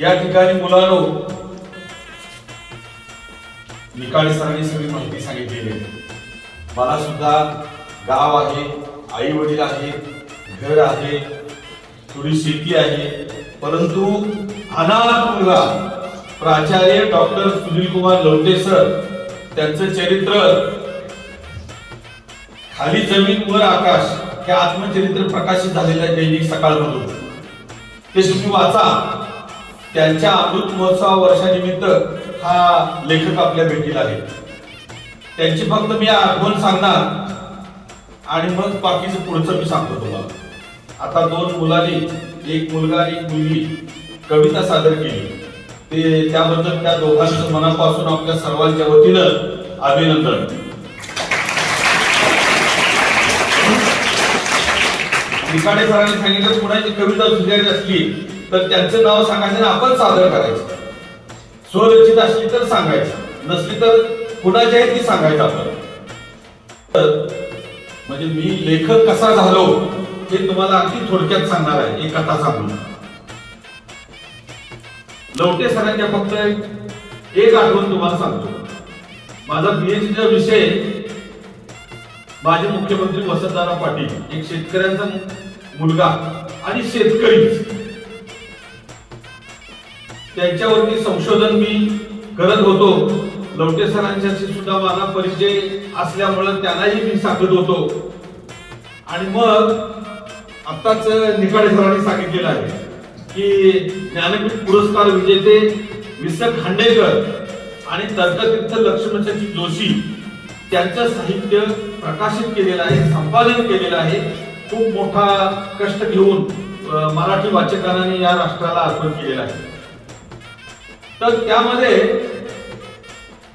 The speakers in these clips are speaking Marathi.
या ठिकाणी मुलांनो निकाळी सरांनी सगळी माहिती सांगितलेली आहे. मला सुद्धा गाव आहे आई वडील आहेत घर आहे थोडी शेती आहे परंतु अनाथ मुलगा प्राचार्य डॉक्टर सुनील कुमार लवटे सर त्यांचं चरित्र खाली जमीन वर आकाश हे आत्मचरित्र प्रकाशित झालेलं आहे दैनिक सकाळमधून. ते तुम्ही वाचा. त्यांच्या अमृत महोत्सव वर्षानिमित्त हा लेखक आपल्या भेटीला आहे त्यांची फक्त मी आठवण सांगणार आणि मग बाकीचं पुढचं मी सांगतो तुम्हाला. आता दोन मुलांनी एक मुलगा आणि एक मुलगी कविता सादर केली. ते त्याबद्दल त्या दोघांचं मनापासून आपल्या सर्वांच्या वतीनं अभिनंदन. निकाडे सरांनी सांगितलं कुणाची कविता सुधारायची असली तर त्यांचं नाव सांगायचं आपण सादर करायचं. स्वरचित असली तर सांगायचं. नसली तर कुणाची आहे ती सांगायचं आपण. तर म्हणजे मी लेखक कसा झालो हे तुम्हाला अगदी थोडक्यात सांगणार आहे. एक कथा सांगून. लवटे सरांच्या फक्त एक आठवण तुम्हाला सांगतो. माझा पीएचडीचा विषय माझे मुख्यमंत्री वसंतदादा पाटील एक शेतकऱ्यांचा मुलगा आणि शेतकरीच. त्यांच्यावरती संशोधन मी करत होतो. लवटे सरांच्याशी सुद्धा माझा परिचय असल्यामुळं त्यांनाही मी सांगत होतो. आणि मग आत्ताच निकाडे सरांनी सांगितलेलं आहे की ज्ञानपीठ पुरस्कार विजेते विस खांडेकर आणि तर्कतीर्थ लक्ष्मणशाची जोशी त्यांचं साहित्य प्रकाशित केलेलं आहे संपादन केलेलं आहे. खूप मोठा कष्ट घेऊन मराठी वाचकांनी या राष्ट्राला अर्पण केलेला आहे. तर त्यामध्ये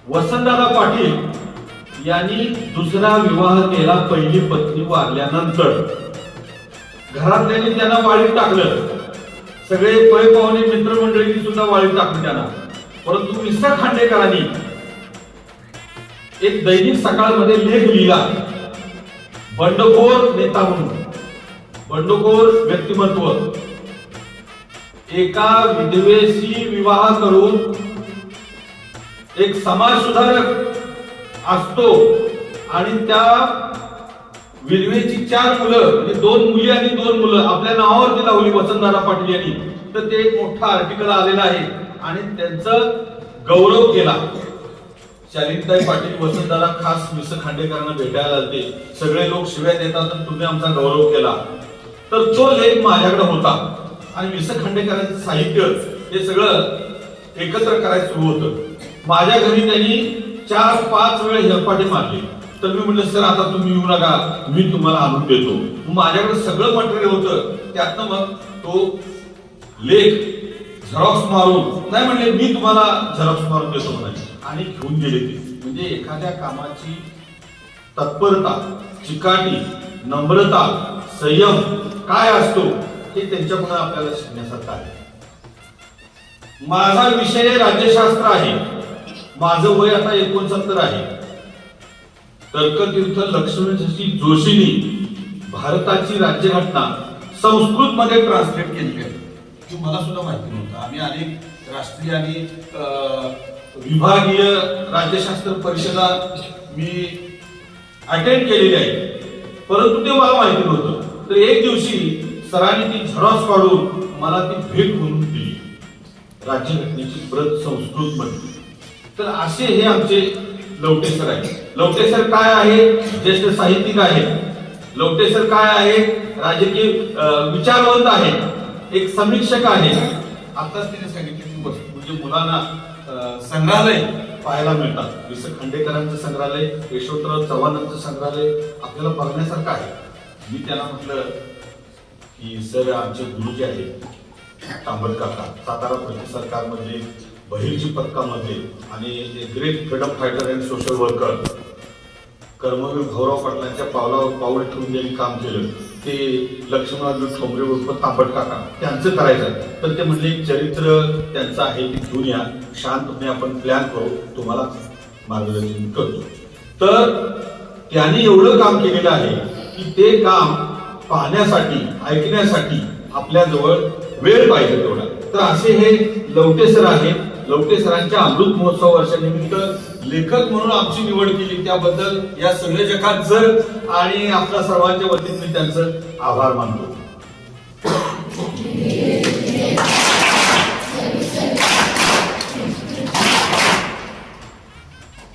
वसंतदादा पाटील यांनी दुसरा विवाह केला पहिली पत्नी वारल्यानंतर. घरातल्यांनी त्यांना वाळीत टाकलं. सगळे पै पाहुणे मित्रमंडळींनी सुद्धा वाळीत टाकलं त्यांना. परंतु विसा खांडेकरांनी एक दैनिक सकाळमध्ये लेख लिहिला. बंडखोर नेता म्हणून. बंडखोर व्यक्तिमत्व. एका विधवेशी विवाह करून एक समाज सुधारक असतो आणि त्या विधवेची चार मुलं म्हणजे दोन मुली आणि दोन मुलं आपल्या नावावरती लावली वसंतदादा पाटील यांनी. तर ते एक मोठा आर्टिकल आलेला आहे आणि त्यांचं गौरव केला. शालिनताई पाटील वसंतदादा खास मिस खांडेकरांना भेटायला आलते. सगळे लोक शिव्या देतात आणि तुम्ही आमचा गौरव केला. तर तो लेख माझ्याकडे होता. आणि विस खांडेकरांचं साहित्य हे सगळं एकत्र करायला सुरू होतं. माझ्या घरी त्यांनी चार पाच वेळ हेरपाटे मारले. तर मी म्हटलं सर आता तुम्ही येऊ नका. मी तुम्हाला आणून देतो. माझ्याकडे सगळं मटेरियल होतं. त्यातनं मग तो लेख झेरॉक्स मारून नाही म्हणले मी तुम्हाला झेरॉक्स मारून देतो म्हणायचे. आणि घेऊन गेले ते. म्हणजे एखाद्या कामाची तत्परता चिकाटी नम्रता संयम काय असतो? हे त्यांच्यामुळे आपल्याला शिकण्यासारखं आहे. माझा विषय राज्यशास्त्र आहे. माझं वय आता एकोणसत्तर आहे. तर्कतीर्थ लक्ष्मणशी जोशींनी भारताची राज्यघटना संस्कृत मध्ये ट्रान्सलेट केली आहे. की मला सुद्धा माहिती नव्हतं. आम्ही अनेक राष्ट्रीय आणि विभागीय राज्यशास्त्र परिषदा मी अटेंड केलेली आहे. परंतु ते मला माहिती नव्हतं. तर एक दिवशी सरांनी ती झेरॉक्स काढून मला ती भेट म्हणून दिली. राज्यघटनेची प्रत संस्कृत मध्ये तर असे हे आमचे लवटे सर आहे लवटे सर काय आहे? ज्येष्ठ साहित्यिक आहे लवटे सर काय आहे? राजकीय विचारवंत आहे एक समीक्षक आहे. आताच तिने सांगितले वस्तू म्हणजे मुलांना संग्रहालय पाहायला मिळतात. विस खांडेकरांचं संग्रहालय यशवंतराव चव्हाणांचं संग्रहालय आपल्याला बघण्यासारखं आहे. मी त्यांना म्हटलं की सर आमचे गुरु जे आहेत तांबट काका सातारा प्रति सरकारमध्ये बहिरजी पथकामध्ये आणि great freedom fighter and social worker Karmaveer Bhaurao पाटलांच्या पावलावर पाऊल ठेवून ज्यांनी काम केलं. ते लक्ष्मणराव ठोंबरे उर्फ तांबट काका त्यांचं करायचं. तर ते म्हणजे एक चरित्र त्यांचं आहे की घेऊन या शांतपणे आपण प्लॅन करू. तुम्हाला मार्गदर्शन करतो. तर त्यांनी एवढं काम केलेलं आहे की ते काम पाहण्यासाठी ऐकण्यासाठी आपल्याजवळ वेळ पाहिजे तेवढा. तर असे हे लवटे सर आहेत. लवटे सरांच्या अमृत महोत्सव वर्षानिमित्त लेखक म्हणून आमची निवड केली. त्याबद्दल या संयोजकांचं आणि आपल्या सर्वांच्या वतीने मी त्यांचं आभार मानतो.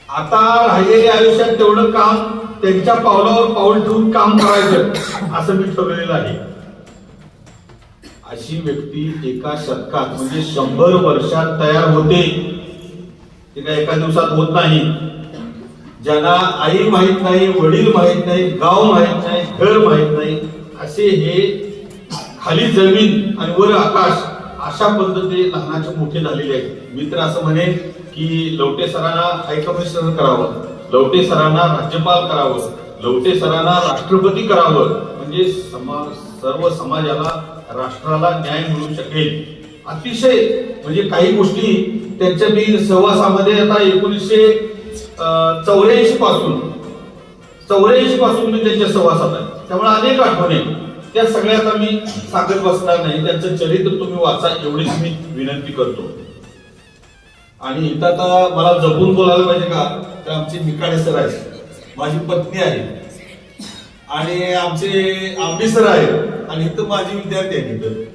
आता राहिलेल्या आयुष्यात तेवढं काम त्यांच्या पावलावर पाऊल ठेवून काम करायचं असं मी ठरवलेलं आहे. अशी व्यक्ती एका शतकात म्हणजे शंभर वर्षात तयार होते. ते काय एका दिवसात होत नाही. ज्यांना आई माहीत नाही वडील माहीत नाही गाव माहीत नाही घर माहीत नाही असे हे खाली जमीन आणि वर आकाश अशा पद्धतीने लहानाचे मोठे झालेले आहेत. मित्र असं म्हणे की लवटे सरांना हायकमिशनर करावं लवटे सरांना राज्यपाल करावं लवटे सरांना राष्ट्रपती करावं म्हणजे समाज सर्व समाजाला राष्ट्राला न्याय मिळू शकेल. अतिशय म्हणजे काही गोष्टी त्यांच्या मी सहवासामध्ये आता एकोणीसशे चौऱ्याऐंशी पासून चौऱ्याऐंशी पासून मी त्यांच्या सहवासात आहे. त्यामुळे अनेक आठवणी त्या सगळ्यात मी सांगत बसणार नाही. त्यांचं चरित्र तुम्ही वाचा एवढीच मी विनंती करतो. आणि इथं आता मला जपून बोलायला पाहिजे का? तर आमचे निकाडे सर आहेत. माझी पत्नी आहे. आणि आमचे आंबे सर आहेत. आणि इथं माझी विद्यार्थी आहेत इथं.